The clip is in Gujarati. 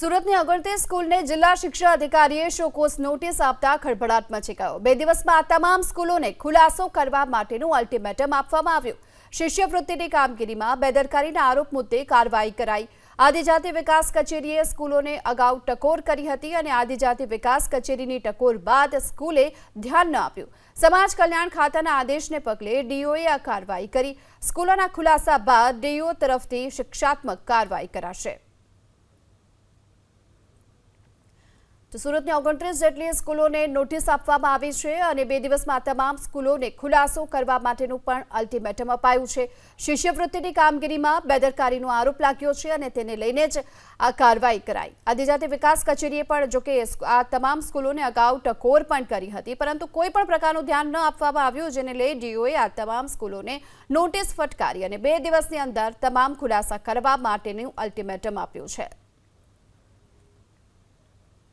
સુરતની અગણતી સ્કૂલને જિલ્લા શિક્ષા અધિકારીએ શોકોસ નોટિસ આપતા ખળભળાટ મચી બે દિવસમાં આ તમામ સ્કૂલોને ખુલાસો કરવા માટેનું અલ્ટિમેટમ આપવામાં આવ્યું. શિષ્યવૃત્તિની કામગીરીમાં બેદરકારીના આરોપ મુદ્દે કાર્યવાહી કરાઈ. આદિજાતિ વિકાસ કચેરીએ સ્કૂલોને અગાઉ ટકોર કરી હતી અને આદિજાતિ વિકાસ કચેરીની ટકોર બાદ સ્કૂલે ધ્યાન ન આપ્યું. સમાજ કલ્યાણ ખાતાના આદેશને પગલે ડીઓએ આ કાર્યવાહી કરી. સ્કૂલોના ખુલાસા બાદ ડીઓ તરફથી શિક્ષાત્મક કાર્યવાહી કરાશે. તો સુરતની ઓગણત્રીસ જેટલી સ્કૂલોને નોટિસ આપવામાં આવી છે અને બે દિવસમાં તમામ સ્કૂલોને ખુલાસો કરવા માટેનું પણ અલ્ટિમેટમ અપાયું છે. શિષ્યવૃત્તિની કામગીરીમાં બેદરકારીનો આરોપ લાગ્યો છે અને તેને લઈને જ આ કાર્યવાહી કરાઈ. આદિજાતિ વિકાસ કચેરીએ પણ જોકે આ તમામ સ્કૂલોને અગાઉ ટકોર પણ કરી હતી, પરંતુ કોઈ પણ પ્રકારનું ધ્યાન ન આપવામાં આવ્યું, જેને લઈ ડીઓએ આ તમામ સ્કૂલોને નોટિસ ફટકારી અને બે દિવસની અંદર તમામ ખુલાસા કરવા માટેનું અલ્ટિમેટમ આપ્યું છે.